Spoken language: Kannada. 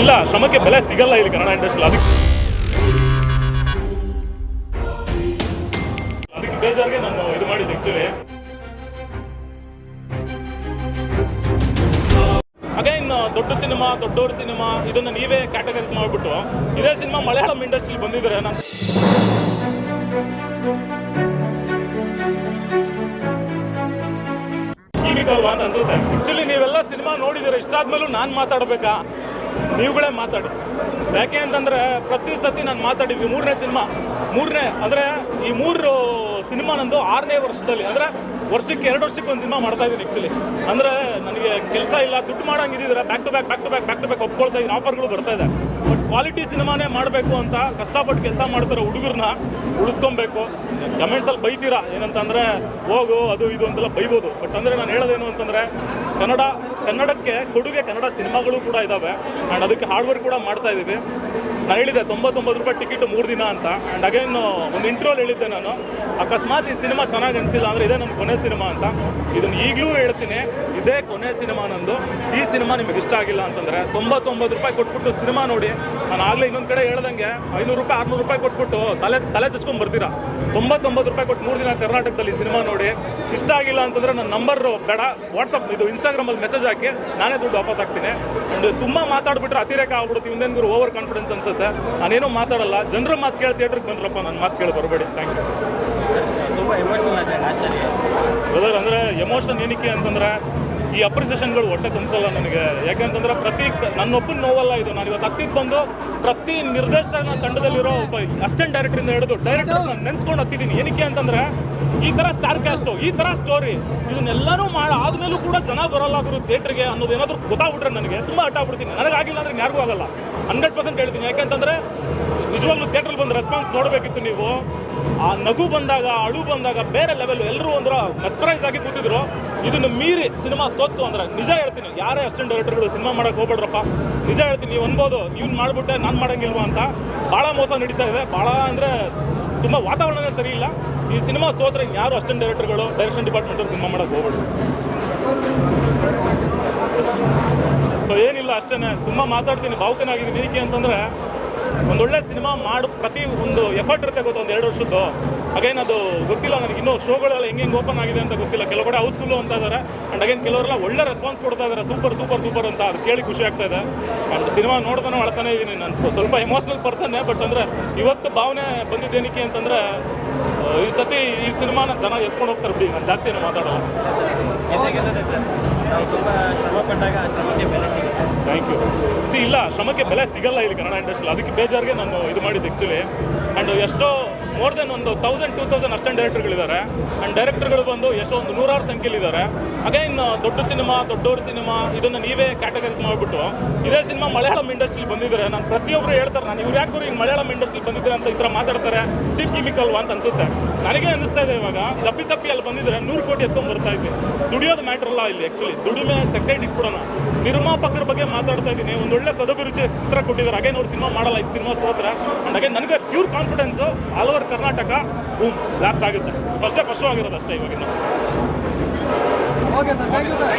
ಇಲ್ಲ, ಶ್ರಮಕ್ಕೆ ಬೆಲೆ ಸಿಗಲ್ಲ ಇಲ್ಲಿ ಕನ್ನಡ ಇಂಡಸ್ಟ್ರಿ ಅದಕ್ಕೆ ಅದಕ್ಕೆ ಬೇಜಾರಿಗೆ ನಾನು ಇದು ಮಾಡಿದ್ದು ಆಕ್ಚುಲಿ ಅಗೈನ್ ದೊಡ್ಡ ಸಿನಿಮಾ, ದೊಡ್ಡವ್ರ ಸಿನಿಮಾ, ಇದನ್ನ ನೀವೇ ಕ್ಯಾಟಗರೈಸ್ ಮಾಡಿಬಿಟ್ಟು, ಇದೇ ಸಿನಿಮಾ ಮಲಯಾಳಂ ಇಂಡಸ್ಟ್ರಿ ಬಂದಿದ್ದಾರೆ ನಾನು ಅನ್ಸುತ್ತೆ. ಆಕ್ಚುಲಿ ನೀವೆಲ್ಲ ಸಿನಿಮಾ ನೋಡಿದಿರ, ಇಷ್ಟಾದ್ಮೇಲೂ ನಾನು ಮಾತಾಡಬೇಕಾ? ನೀವುಗಳೇ ಮಾತಾಡಿ. ಯಾಕೆ ಅಂತಂದ್ರೆ ಪ್ರತಿ ಸತಿ ನಾನು ಮಾತಾಡಿದ್ವಿ ಮೂರನೇ ಸಿನಿಮಾ. ಮೂರನೇ ಅಂದ್ರೆ ಈ ಮೂರು ಸಿನಿಮಾ ನಂದು ಆರನೇ ವರ್ಷದಲ್ಲಿ. ಅಂದ್ರೆ ವರ್ಷಕ್ಕೆ ಎರಡು ವರ್ಷಕ್ಕೆ ಒಂದು ಸಿನಿಮಾ ಮಾಡ್ತಾ ಇದ್ದೀನಿ ಆಕ್ಚುಲಿ ಅಂದ್ರೆ ಕೆಲಸ ಇಲ್ಲ, ದುಡ್ಡು ಮಾಡಂಗಿದ್ರೆ back to back back to back back to back ಒಪ್ಕೊಳ್ತಾ ಇದ್ರೆ. ಆಫರ್ಗಳು ಬರ್ತಾ ಇದೆ. ಬಟ್ ಕ್ವಾಲಿಟಿ ಸಿನಿಮಾನೇ ಮಾಡಬೇಕು ಅಂತ ಕಷ್ಟಪಟ್ಟು ಕೆಲಸ ಮಾಡ್ತಾರೆ ಹುಡುಗರನ್ನ ಉಳಿಸ್ಕೊಬೇಕು. ಕಮೆಂಟ್ಸಲ್ಲಿ ಬೈತೀರಾ? ಏನಂತಂದರೆ, ಹೋಗು, ಅದು ಇದು ಅಂತೆಲ್ಲ ಬೈಬೋದು. ಬಟ್ ಅಂದ್ರೆ ನಾನು ಹೇಳೋದೇನು ಅಂತಂದ್ರೆ, ಕನ್ನಡ, ಕನ್ನಡಕ್ಕೆ ಕೊಡುಗೆ ಕನ್ನಡ ಸಿನಿಮಾಗಳು ಕೂಡ ಇದ್ದಾವೆ ಆ್ಯಂಡ್ ಅದಕ್ಕೆ ಹಾರ್ಡ್ ವರ್ಕ್ ಕೂಡ ಮಾಡ್ತಾ ಇದ್ದೀವಿ. ನಾನು ಹೇಳಿದೆ ತೊಂಬತ್ತೊಂಬತ್ತು ರೂಪಾಯಿ ಟಿಕೆಟ್ ಮೂರು ದಿನ ಅಂತ. ಆ್ಯಂಡ್ ಅಗೇನ್ ಒಂದು ಇಂಟ್ರೋಲ್ ಹೇಳಿದ್ದೆ ನಾನು. ಅಕಸ್ಮಾತ್ ಈ ಸಿನಿಮಾ ಚೆನ್ನಾಗಿ ಅನಿಸಿಲ್ಲ ಅಂದರೆ ಇದೇ ನನ್ನ ಕೊನೆ ಸಿನಿಮಾ ಅಂತ. ಇದನ್ನು ಈಗಲೂ ಹೇಳ್ತೀನಿ, ಇದೇ ಕೊನೆ ಸಿನಿಮಾ ನಂದು. ಈ ಸಿನಿಮಾ ನಿಮಗೆ ಇಷ್ಟ ಆಗಿಲ್ಲ ಅಂತಂದರೆ ತೊಂಬತ್ತೊಂಬತ್ತು ರೂಪಾಯಿ ಕೊಟ್ಬಿಟ್ಟು ಸಿನಿಮಾ ನೋಡಿ. ನಾನು ಆಗಲೇ ಇನ್ನೊಂದು ಕಡೆ ಹೇಳ್ದಂಗೆ ಐನೂರು ರೂಪಾಯಿ, ಆರ್ನೂರು ರೂಪಾಯಿ ಕೊಟ್ಬಿಟ್ಟು ತಲೆ ತಲೆ ಚಚ್ಕೊಂಡು ಬರ್ತೀರಾ? ತೊಂಬತ್ತೊಂಬತ್ತು ರೂಪಾಯಿ ಕೊಟ್ಟು ಮೂರು ದಿನ ಕರ್ನಾಟಕದಲ್ಲಿ ಸಿನಿಮಾ ನೋಡಿ. ಇಷ್ಟ ಆಗಿಲ್ಲ ಅಂತಂದರೆ ನನ್ನ ನಂಬರು ಬೇಡ ವಾಟ್ಸಪ್ ಇದು ಇನ್ಸ್ಟಾಗ್ರಾಮಲ್ಲಿ ಮೆಸೇಜ್ ಹಾಕಿ ನಾನೇ ದುಡ್ಡು ವಾಪಸ್ ಹಾಕ್ತೀನಿ. ಆ್ಯಂಡ್ ತುಂಬ ಮಾತಾಡ್ಬಿಟ್ರೆ ಅತಿರೇಕ ಆಗ್ಬಿಡುತ್ತೆ ಹಿಂದೆಂದ್ರು ಓವರ್ ಕಾನ್ಫಿಡೆನ್ಸ್ ಅನ್ಸುತ್ತೆ. ನಾನೇನೂ ಮಾತಾಡಲ್ಲ. ಜನರ ಮಾತು ಕೇಳಿ ಥಿಯೇಟ್ರಿಗೆ ಬಂದ್ರಪ್ಪ ನನ್ನ ಮಾತು ಕೇಳಿ ಬರಬೇಡಿ. ಥ್ಯಾಂಕ್ ಯು ಬ್ರದರ್ ಅಂದರೆ ಎಮೋಷನ್ ಏನಕ್ಕೆ ಅಂತಂದ್ರೆ ಈ ಅಪ್ರಿಸಿಯೇಷನ್ಗಳು ಹೊಟ್ಟೆ ತುಂಬಿಸಲ್ಲ ನನಗೆ. ಯಾಕಂತಂದ್ರೆ ಪ್ರತಿ ನನ್ನ ನನ್ನೊಬ್ಬನ ನೋವಲ್ಲ ಇದು. ನಾನು ಇವತ್ತು ಅತ್ತಿದ್ದು ಬಂದು ಪ್ರತಿ ನಿರ್ದೇಶನ ತಂಡದಲ್ಲಿರೋ ಒಬ್ಬ ಅಸಿಸ್ಟೆಂಟ್ ಡೈರೆಕ್ಟರಿಂದ ಹಿಡಿದು ಡೈರೆಕ್ಟರ್ ನಾನು ನೆನ್ಸ್ಕೊಂಡು ಹತ್ತಿದ್ದೀನಿ ಏನಕ್ಕೆ ಅಂತಂದ್ರೆ ಈ ಥರ ಸ್ಟಾರ್ ಕ್ಯಾಸ್ಟು ಈ ಥರ ಸ್ಟೋರಿ ಇದನ್ನೆಲ್ಲನೂ ಮಾಡಿ, ಆದ್ಮೇಲೂ ಕೂಡ ಜನ ಬರಲ್ಲ ಗುರು ಥಿಯೇಟ್ರಿಗೆ ಅನ್ನೋದು ಏನಾದರೂ ಗೊತ್ತಾಗ್ಬಿಟ್ರೆ ನನಗೆ ತುಂಬ ಆಗ್ಬಿಡ್ತೀನಿ. ನನಗಾಗಿಲ್ಲ ಅಂದ್ರೆ ಯಾರಿಗೂ ಆಗಲ್ಲ. ಹಂಡ್ರೆಡ್ ಪರ್ಸೆಂಟ್ ಹೇಳ್ತೀನಿ. ಯಾಕೆಂತಂದ್ರೆ ನಿಜವಾಗ್ಲೂ ಥಿಯೇಟ್ರಲ್ಲಿ ಬಂದು ರೆಸ್ಪಾನ್ಸ್ ನೋಡಬೇಕಿತ್ತು ನೀವು. ಆ ನಗು ಬಂದಾಗ ಅಳು ಬಂದಾಗ ಬೇರೆ ಲೆವೆಲ್ ಎಲ್ಲರೂ ಒಂದ್ರ ಮೆಸ್ಪರೈಸ್ ಆಗಿ ಕೂತಿದ್ರು. ಇದನ್ನು ಮೀರಿ ಸಿನಿಮಾ ಸೋತ್ತು ಅಂದ್ರೆ ನಿಜ ಹೇಳ್ತೀನಿ, ಯಾರೇ ಅಷ್ಟೊಂದು ಡೈರೆಕ್ಟರ್ಗಳು ಸಿನಿಮಾ ಮಾಡಕ್ಕೆ ಹೋಗ್ಬೇಡ್ರಪ್ಪ. ನಿಜ ಹೇಳ್ತೀನಿ, ನೀವು ಅನ್ಬೋದು ನೀವು ಮಾಡ್ಬಿಟ್ಟೆ, ನಾನು ಮಾಡಂಗಿಲ್ವಾ ಅಂತ ಭಾಳ ಮೋಸ ನಡೀತಾ ಇದೆ. ಭಾಳ ಅಂದರೆ ತುಂಬ ವಾತಾವರಣನೇ ಸರಿ ಇಲ್ಲ. ಈ ಸಿನಿಮಾ ಸೋತ್ರೆ ಯಾರು ಅಷ್ಟೊಂದು ಡೈರೆಕ್ಟರ್ಗಳು ಡೈರೆಕ್ಷನ್ ಡಿಪಾರ್ಟ್ಮೆಂಟಲ್ಲಿ ಸಿನಿಮಾ ಮಾಡಕ್ಕೆ ಹೋಗ್ಬೇಡಿ ಸೊ ಏನಿಲ್ಲ ಅಷ್ಟೇ ತುಂಬ ಮಾತಾಡ್ತೀನಿ, ಭಾವುಕನಾಗಿದ್ದೀನಿ. ಏನಕ್ಕೆ ಅಂತಂದರೆ ಒಂದೊಳ್ಳೆ ಸಿನಿಮಾ ಮಾಡು, ಪ್ರತಿ ಒಂದು ಎಫರ್ಟ್ ಇರುತ್ತೆ ಗೊತ್ತು, ಒಂದು ಎರಡು ವರ್ಷದ್ದು. ಅಗೇನ್ ಅದು ಗೊತ್ತಿಲ್ಲ ನನಗೆ, ಇನ್ನೂ ಶೋಗಳೆಲ್ಲ ಹೆಂಗೆ ಹೆಂಗೆ ಓಪನ್ ಆಗಿದೆ ಅಂತ ಗೊತ್ತಿಲ್ಲ. ಕೆಲವು ಕಡೆ ಹೌಸ್ಫುಲ್ಲು ಅಂತ ಇದ್ದಾರೆ ಆ್ಯಂಡ್ ಅಗೇನ್ ಕೆಲವರೆಲ್ಲ ಒಳ್ಳೆ ರೆಸ್ಪಾನ್ಸ್ ಕೊಡ್ತಾ ಇದ್ದಾರೆ ಸೂಪರ್ ಸೂಪರ್ ಸೂಪರ್ ಅಂತ, ಅದು ಕೇಳಿ ಖುಷಿ ಆಗ್ತಾ ಇದೆ. ಆ್ಯಂಡ್ ಸಿನಿಮಾ ನೋಡ್ತಾನೆ ಮಾಡ್ತಾನೆ ಇದ್ದೀನಿ ನಾನು. ಸ್ವಲ್ಪ ಎಮೋಷ್ನಲ್ ಪರ್ಸನ್ನೇ ಬಟ್ ಅಂದರೆ ಇವತ್ತು ಭಾವನೆ ಬಂದಿದ್ದೇನಕ್ಕೆ ಅಂತಂದರೆ ಈ ಸತಿ ಈ ಸಿನಿಮಾನ ಜನ ಎತ್ಕೊಂಡು ಹೋಗ್ತಾರೆ ಬಿಡಿ, ನಾನು ಜಾಸ್ತಿ ಏನು ಮಾತಾಡೋಲ್ಲ ನಾವು ತುಂಬ ಬೆಲೆ ಸಿಗುತ್ತೆ. ಥ್ಯಾಂಕ್ ಯು ಸಿ ಇಲ್ಲ, ಶ್ರಮಕ್ಕೆ ಬೆಲೆ ಸಿಗಲ್ಲ ಇಲ್ಲಿ ಕನ್ನಡ ಇಂಡಸ್ಟ್ರಿಯಲ್ಲಿ ಅದಕ್ಕೆ ಬೇಜಾರಿಗೆ ನಾನು ಇದು ಮಾಡಿದ್ದು ಆ್ಯಕ್ಚುಲಿ ಆ್ಯಂಡ್ ಎಷ್ಟೋ ಮೋರ್ ದೆನ್ ಒಂದು ತೌಸಂಡ್ ಟೂ ತೌಸಂಡ್ ಅಷ್ಟೊಂದು ಡೈರೆಕ್ಟರ್ಗಳಿದ್ದಾರೆ ಆ್ಯಂಡ್ ಡೈರೆಕ್ಟರ್ಗಳು ಬಂದು ಎಷ್ಟೋ ಒಂದು ನೂರಾರು ಸಂಖ್ಯೆಯಲ್ಲಿದ್ದಾರೆ. ಅಗೈನ್ ದೊಡ್ಡ ಸಿನಿಮಾ ದೊಡ್ಡವ್ರ ಸಿನಿಮಾ, ಇದನ್ನು ನೀವೇ ಕ್ಯಾಟಗರೀಸ್ ಮಾಡಿಬಿಟ್ಟು, ಇದೇ ಸಿನಿಮಾ ಮಲಯಾಳಂ ಇಂಡಸ್ಟ್ರಿಲಿ ಬಂದಿದ್ದಾರೆ. ನಾನು ಪ್ರತಿಯೊಬ್ಬರು ಹೇಳ್ತಾರೆ, ನಾನು ಇವ್ರು ಯಾಕೆ ಹಿಂಗೆ ಮಲಯಾಳಂ ಇಂಡಸ್ಟ್ರಿಲಿ ಬಂದಿದ್ದಾರೆ ಅಂತ ಈ ಥರ ಮಾತಾಡ್ತಾರೆ. ಚೀಪ್ ಕೆಮಿಕಲ್ ಅಂತ ಅನ್ಸುತ್ತೆ. ನನಗೆ ಅನಿಸ್ತಾ ಇದೆ ಇವಾಗ ತಪ್ಪಿ ತಪ್ಪಿ ಅಲ್ಲಿ ಬಂದಿದ್ದಾರೆ ನೂರು ಕೋಟಿ ಎತ್ಕೊಂಡು ಬರ್ತಾ ಇದ್ವಿ. ದುಡಿಯೋದು ಮ್ಯಾಟ್ರಲ್ಲ ಇಲ್ಲಿ ಆ್ಯಕ್ಚುಲಿ ದುಡಿಮೆ ಸೆಕೆಂಡ್ ಇಟ್ಬಿಡೋಣ. ನಿರ್ಮಾಪಕರ ಬಗ್ಗೆ ಮಾತಾಡ್ತಾ ಇದ್ದೀನಿ. ಒಂದು ಒಳ್ಳೆ ಸದಭಿರುಚಿ ಚಿತ್ರ ಕೊಟ್ಟಿದ್ದಾರೆ. ಅಗೇನ್ ಅವ್ರು ಸಿನಿಮಾ ಮಾಡಲ್ಲ ಇದು ಸಿನಿಮಾ ಸೋತ್ರ. ಅಂಡ್ ಅಗೇನ್ ನನಗೆ pure confidence all over Karnataka boom last ಆಗುತ್ತೆ. ಫಸ್ಟೇ ಫಸ್ಟ್ ಆಗಿರೋದು ಅಷ್ಟೇ ಇವಾಗಿನ okay sir thank you sir